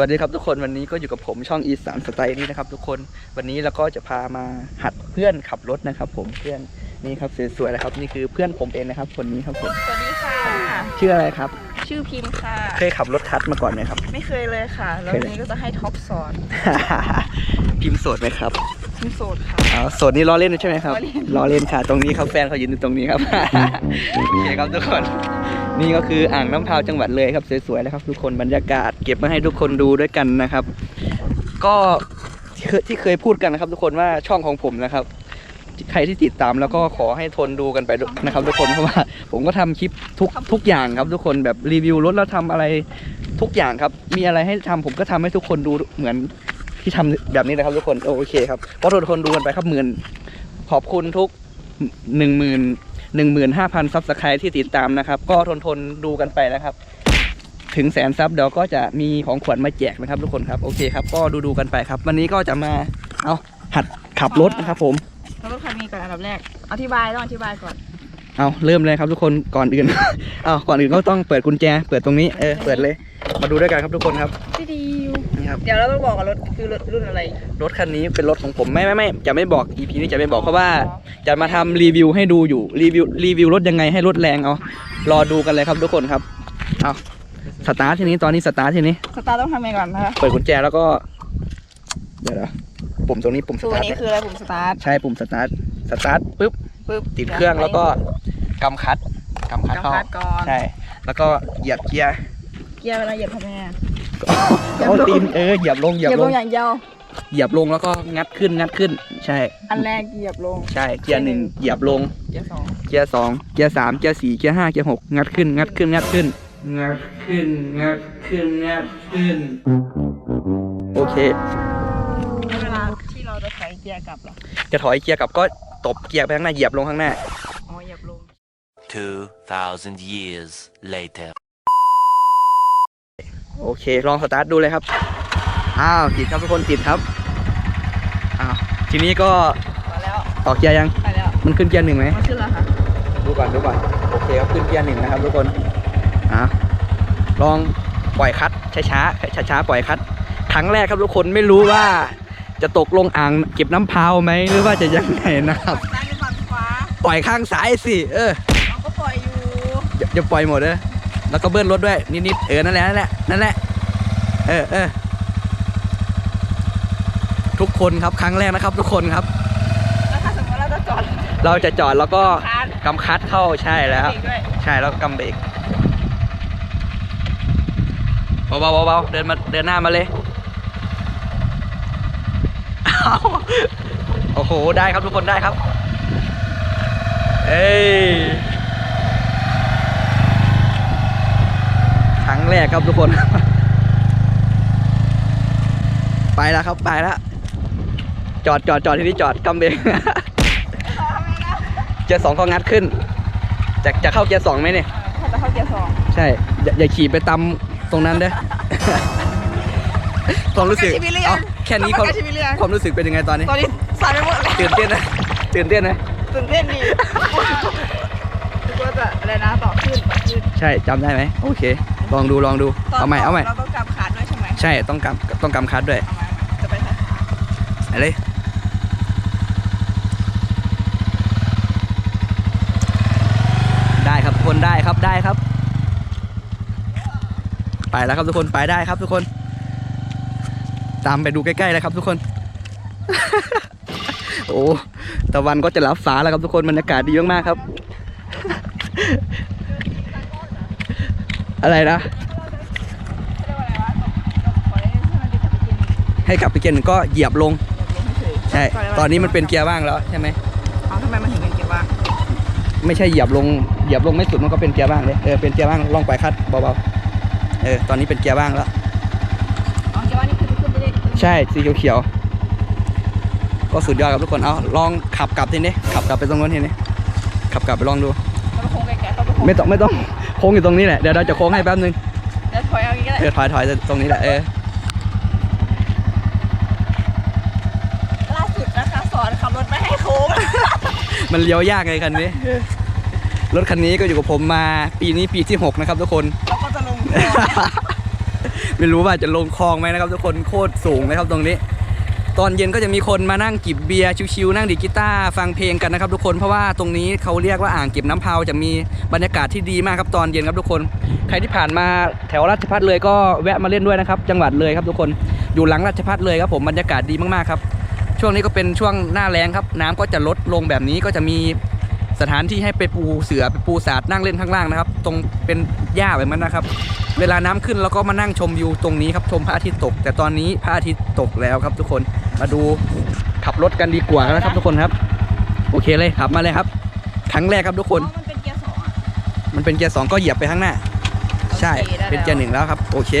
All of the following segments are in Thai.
วัสดีครับทุกคนวันนี้ก็อยู่กับผมช่องอีสานสไตล์นี้นะครับทุกคนวันนี้เราก็จะพามาหัดเพื่อนขับรถนะครับ ผมเพื่อนนี่ครับสวยๆนะครับ นี่คือเพื่อนผมเองนะครับ คนนี้ครับผมสวัสดีค่ะ ชื่ออะไรครับ ชื่อพิมพ์ค่ะ เคยขับรถคัดมาก่อนไหมครับ ไม่เคยเลยค่ะ แล้วเคยวันนี้ก็จะให้ท็อปสอน พิมพ์โสดไหมครับพิมพ์โสดค่ะอ๋อโสดนี่ล้อเล่นใช่ไหมครับล้อเล่นล้อเล่นค่ะ ตรงนี้ครับแฟนเขายืนอยู่ตรงนี้ครับโอเคครับทุกคน นี่ก็คืออ่างน้ำพาวจังหวัดเลยครับสวยๆนะครับ ทุกคนบรรยากาศเก็บมาให้ทุกคนดูด้วยกันนะครับ ก็ที่เคยพูดกันนะครับ ทุกคนว่าช่องของผมนะครับ ใครที่ติดตามแล้วก็ขอให้ทนดูกันไปนะครับ ทุกคนเพราะว่า ผมก็ทำคลิปทุกทุกอย่างครับ ทุกคนแบบรีวิวรถแล้วทำอะไรทุกอย่างครับ มีอะไรให้ทำผมก็ทำให้ทุกคนดูเหมือนที่ทำแบบนี้นะครับ ทุกคนโอเคครับก็ทนทนดูกันไปครับหมื่นขอบคุณทุกหนึ่งหมื่น หนึ่งหมื่นห้าพันซับสไครต์ที่ติดตามนะครับ ก็ทนทนดูกันไปนะครับ ถึงแสนซับเดี๋ยวก็จะมีของขวัญมาแจกนะครับ ทุกคนครับโอเคครับ ก็ดูดูๆกันไปครับ วันนี้ก็จะมาเอาหัดขับรถนะครับผมแล้วรถคันนี้ก่อนอันดับแรกอธิบายต้องอธิบายก่อนเอาเริ่มเลยครับทุกคนก่อนอื่น เอาก่อนอื่นก็ต้องเปิดกุญแจ เปิดตรงนี้เออเปิดเลย มาดูด้วยกันครับทุกคนครับพี่ดิวนี่ ครับ เดี๋ยวเราต้องบอกว่ารถคือรถรุ่นอะไร รถคันนี้เป็นรถของผมไม่ไม่ไม่จะไม่บอก EP นี้จะไม่บอกเพราะว่า จะมาทำรีวิวให้ดูอยู่รีวิวรีวิวรถยังไงให้รถแรงเอารอดูกันเลยครับทุกคนครับเอาสตาร์ททีนี้ตอนนี้สตาร์ททีนี้สตาร์ทต้องทำไงก่อนนะคะเปิดกุญแจแล้วก็ เดี๋ยวนะปุ่มตรงนี้ปุ่มสตัวตาร์ทนี้คืออะไรผมสตาร์ท ใช่ปุ่มสตาร์ทสตาร์ทปุ๊บปึ๊บติดเครื่องแล้วก็กำคัดกำคัดกำเข้าคัดก่อน ใช่ แล้วก็เหยียบเกียร์ เกียร์เวลาเหยียบทำไงอะ เอาตีนเออเหยียบลงเหเหยียียยบบลลงงอย่างเดียว เหยียบลงแล้วก็งัดขึ้นงัดขึ้น ใช่ อันแรกเหยียบลง ใช่เกียร์หนึ่งเหยียบลง เกียร์สองเกียร์สองเกียร์สามเกียร์สี่เกียร์ห้าเกียร์หกงัดขึ้น งัดขึ้น งัดขึ้น งัดขึ้น งัดขึ้น งัดขึ้น โอเคแล้วเวลาที่เราจะถอยเกียร์กลับเหรอจะถอยเกียร์กลับก็ตบเกียร์ไปข้างหน้า เหยียบลงข้างหน้า อ๋อเหยียบลง 2,000 years later. โอเค ลองสตาร์ทดูเลยครับ อ้าวติดครับทุกคนติดครับ อ้าว ทีนี้ก็มาแล้วต่อเกียร์ยัง ไปแล้วมันขึ้นเกียร์หนึ่งไหม มาขึ้นแล้วค่ะดูก่อนดูก่อน โอเคครับขึ้นเกียร์หนึ่งนะครับทุกคน อะ ลองปล่อยคัดช้าช้าช้าๆปล่อยคัดครั้งแรกครับทุกคนไม่รู้ว่า จะตกลงอ่างเก็บน้ำพาวไหมหรือว่าจะยังไงนะครับซ้ายหรือฝั่งขวาปล่อยข้างซ้ายสิ เออ เราก็ปล่อยอยู่ อย่าอย่าปล่อยหมดเลย แล้วก็เบิ้ลรถด้วยนิดๆเออนั่นแหละนั่นแหละนั่นแหละเออเออทุกคนครับครั้งแรกนะครับ ทุกคนครับ แล้วถ้าสมมติเราจะจอดเราจะจอดแล้วก็คาร์ดกำคัดเข้าใช่แล้วเบรกด้วยใช่แล้วก็กำเบรกเบาๆเบาๆเดินมาเดินหน้ามาเลยอ้าวโอ้โหได้ครับทุกคนได้ครับ เอ้ย ครั้งแรกครับทุกคน ไปแล้วครับไปแล้วจอดจอดจอดที่นี่จอดกำเบรกเกียร์สองก็งัดขึ้น จะจะเข้าเกียร์สองไหมเนี่ยถ้าจะเข้าเกียร์สองใช่อย่าอย่าขี่ไปตามตรงนั้นเด้อความรู้สึกชีวิตเรียเอ้านแค่นี้ความชีวิตเรียนความรู้สึกเป็นยังไงตอนนี้ตอนนี้สายไปหมดเลยตื่นเต้นนะตื่นเต้นนะตื่นเต้นดีก็จะอะไรนะต่อขึ้นต่อขึ้นใช่จำได้ไหมโอเค ลองดูลองดูตนเอาใหม่เอาใหม่เราต้องกำขาดด้วยใช่ไหมใช่ต้องกำต้องกำคัดด้วยเอาใหม่จะไปทางอะไรเลยได้ครับทุกคนได้ครับได้ครับ ไปแล้วครับทุกคนไปได้ครับทุกคน ตามไปดูใกล้ๆเลยครับทุกคน โอ้ตะวันก็จะรับฟ้าแล้วครับทุกคนบรรยากาศดีมากๆครับ อะไรนะเรียกว่าอะไรวะตกตกถอยให้มันจะกลับไปกินให้กลับไปเกียร์หนึ่งก็เหยียบลงลงไม่เฉยใช่ ตอนนี้มันเป็นเกียร์ว่างแล้วใช่ไหมเอาทำไมมันถึงเป็นเกียร์ว่าง ไม่ใช่เหยียบลง เหยียบลงไม่สุดมันก็เป็นเกียร์ว่างเลย เออ เป็นเกียร์ว่างลองปล่อยคลัดเบาๆ เออ ตอนนี้เป็นเกียร์ว่างแล้ว อ๋อ เกียร์ว่างนี่คือขึ้นไปได้ใช่ สีเขียวๆ ก็สุดยอดครับทุกคน เอาลองขับกลับทีนี้ขับกลับไปตรงนู้นทีนี้ขับกลับไปลองดูเราไปโค้งไกลๆเราไปโค้งไม่ต้องไม่ต้อง โค้งอยู่ตรงนี้แหละ เดี๋ยวเราจะโค้งให้แป๊บนึง เดี๋ยวถอยเอาอย่างนี้ก็เอได้อถอยถอยตรงนี้แหละเออล่าสุดนะคะสอนขับรถไม่ให้โค้ง มันเลี้ยวยากไงคันนี้ รถคันนี้ก็อยู่กับผมมาปีนี้ปีที่หกนะครับทุกคน เราก็จะลง ไม่รู้ว่าจะลงคลองไหมนะครับทุกคนโคตรสูงนะครับตรงนี้ ตอนเย็นก็จะมีคนมานั่งจิบเบียร์ชิวๆนั่งดีกีตาร์ฟังเพลงกันนะครับทุกคนเพราะว่าตรงนี้เขาเรียกว่าอ่างเก็บน้ำพาจะมีบรรยากาศที่ดีมากครับตอนเย็นครับทุกคน ใครที่ผ่านมาแถวราชพัฒเลยก็แวะมาเล่นด้วยนะครับ จังหวัดเลยครับทุกคนอยู่หลังราชพัฒเลยครับผมบรรยากาศดีมากๆครับช่วงนี้ก็เป็นช่วงหน้าแรงครับ น้ำก็จะลดลงแบบนี้ก็จะมี สถานที่ให้ไปปูเสือไปปูสาดนั่งเล่นข้างล่างนะครับ ตรงเป็นหญ้าแบบนั้นนะครับ เวลาน้ำขึ้นเราก็มานั่งชมวิวตรงนี้ครับชมพระอาทิตย์ตก แต่ตอนนี้พระอาทิตย์ตกแล้วครับ ทุกคนมาดูขับรถกันดีกว่านะครับ ทุกคนครับ โอเคเลยขับมาเลยครับครั้งแรกครับทุกคน มันเป็นเกียร์สองอะมันเป็นเกียร์สองก็เหยียบไปข้างหน้า ใช่โอเคได้เป็นเกียร์หนึ่งแล้วครับ โอเค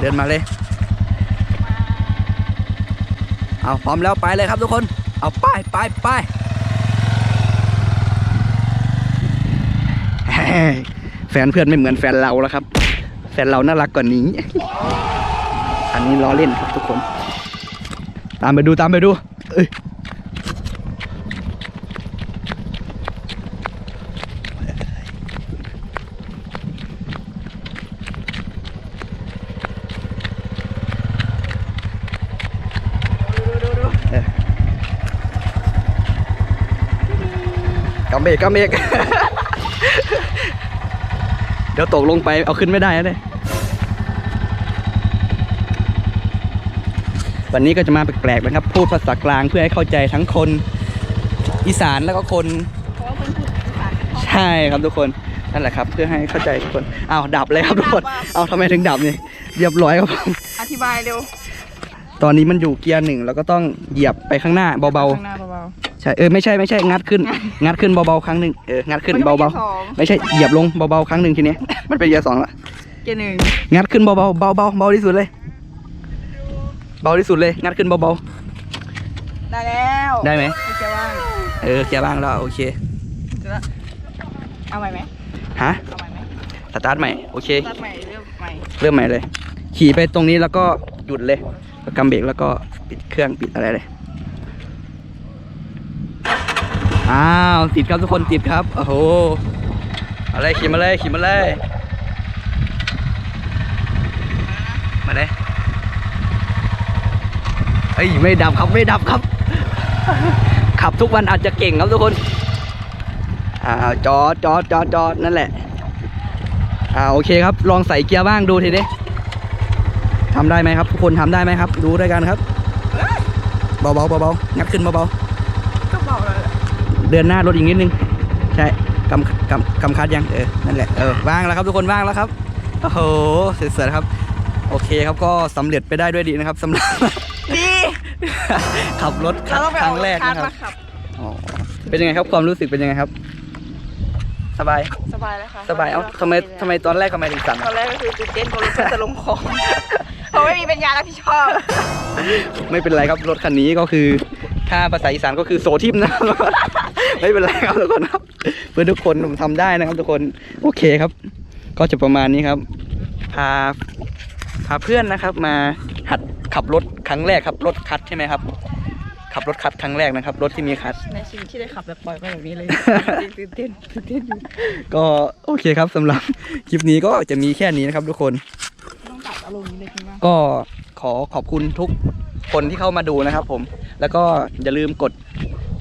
เดินมาเลย เอาพร้อมแล้วไปเลยครับทุกคน เอาไปไปไปเฮ้ย แฟนเพื่อนไม่เหมือนแฟนเราแล้วครับ แฟนเราน่ารักกว่านี้ อันนี้ล้อเล่นครับทุกคน ตามไปดูตามไปดู เอ้ยกำเบรกกำเบก เดี๋ยวตกลงไปเอาขึ้นไม่ได้นะเนี่ยวันนี้ก็จะมาแปลกๆนะครับ พูดภาษากลางเพื่อให้เข้าใจทั้งคนอีสานแล้วก็คนเพราะว่าคนพูดภาษากันใช่ครับทุกคนนั่นแหละครับ เพื่อให้เข้าใจทุกคนอ้าวดับเลยครับทุกคนดับอะเอาทำไมถึงดับนี่เรียบร้อยครับผมอธิบายเร็วตอนนี้มันอยู่เกียร์หนึ่งแล้วก็ต้องเหยียบไปข้างหน้าเบาข้างหน้าเบาๆ ใช่เออไม่ใช่ไม่ใช่งัดขึ้น งัดขึ้นเบาๆครั้งหนึ่งเอองัดๆขึ้นมันก็เบาเป็นกียร์สองๆไม่ใช่เหยียบลงเบาๆครั้งหนึ่งทีนี้มันเป็นเกียร์สองละเกียร์หนึ่งงัดขึ้นเบาๆเบาๆเบาที่สุดเลย เบาที่สุดเลย งัดขึ้นเบาได้แล้วได้ไหมไม่ใช่ว่างๆเออเกียร์บ้างแล้วโอเคเดี๋ยวนะเอาใหม่ไหมฮะเอาใหม่ไหมสตาร์ทใหม่โอเคตัดใหม่เริ่มใหม่เริ่มใหม่เลย ขี่ไปตรงนี้แล้วก็หยุดเลยแล้วกำเบรกแล้วก็ปิดเครื่องปิดอะไรเลย อ้าวติดครับทุกคนติดครับโอ้โหอาเลยขี่มาเลยขี่มาเลยมาเลยเอ้ยไม่ดับครับไม่ดับครับ ขับทุกวันอาจจะเก่งครับทุกคนอ้าวจอดจอดจอดจอดนั่นแหละอ่าโอเคครับ ลองใส่เกียร์บ้างดูทีนี้ทำได้ไหมครับ ทุกคนทำได้ไหมครับ ดูด้วยกันครับ เบาๆเบาๆงัดขึ้นเบาก็บอกเลยๆ เดินหน้ารถอีกนิดนึง ใช่กำกำกำคัดยังเออนั่นแหละเออว่างแล้วครับทุกคนว่างแล้วครับโอ้โหเสร็จๆครับโอเคครับก็สำเร็จไปได้ด้วยดีนะครับสำหรับดีขับรถเราต้องไปคเอารั้งแรกคาร์ดนะครับมาขับอ๋อเป็นยังไงครับความรู้สึกเป็นยังไงครับ สบายสบายเลยค่ะสบายเอ้าทำไมทำไมตอนแรกทำไมถึงสั่นตอนแรกก็คือตื่นเต้นกลัวรถจะลงคลองเพราะไม่มีปัญญารับผิดชอบ ไม่เป็นไรครับรถคันนี้ก็คือถ้าภาษาอีสานก็คือโซทิมนะครับ ไม่เป็นไรครับทุกคนครับ เพื่อทุกคนผมทำได้นะครับ ทุกคนโอเคครับ ก็จะประมาณนี้ครับ พาพาเพื่อนนะครับมาหัดขับรถครั้งแรกครับ รถคัดใช่ไหมครับ ขับรถคัดครั้งแรกนะครับ รถที่มีคัดในชีวิตที่ได้ขับแบบปล่อยไปแบบนี้เลยตื่นเต้นตื่นเต้นอยู่ก็โอเคครับสำหรับคลิปนี้ก็จะมีแค่นี้นะครับทุกคนต้องตัดอารมณ์นี้เลยจริงป่ะก็ขอขอบคุณทุกคนที่เข้ามาดูนะครับผม แล้วก็อย่าลืมกด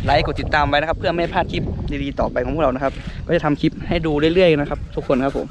ไลค์กดติดตามไว้นะครับ เพื่อไม่พลาดคลิปดีๆต่อไปของพวกเรานะครับ ก็จะทำคลิปให้ดูเรื่อยๆนะครับ ทุกคนครับผม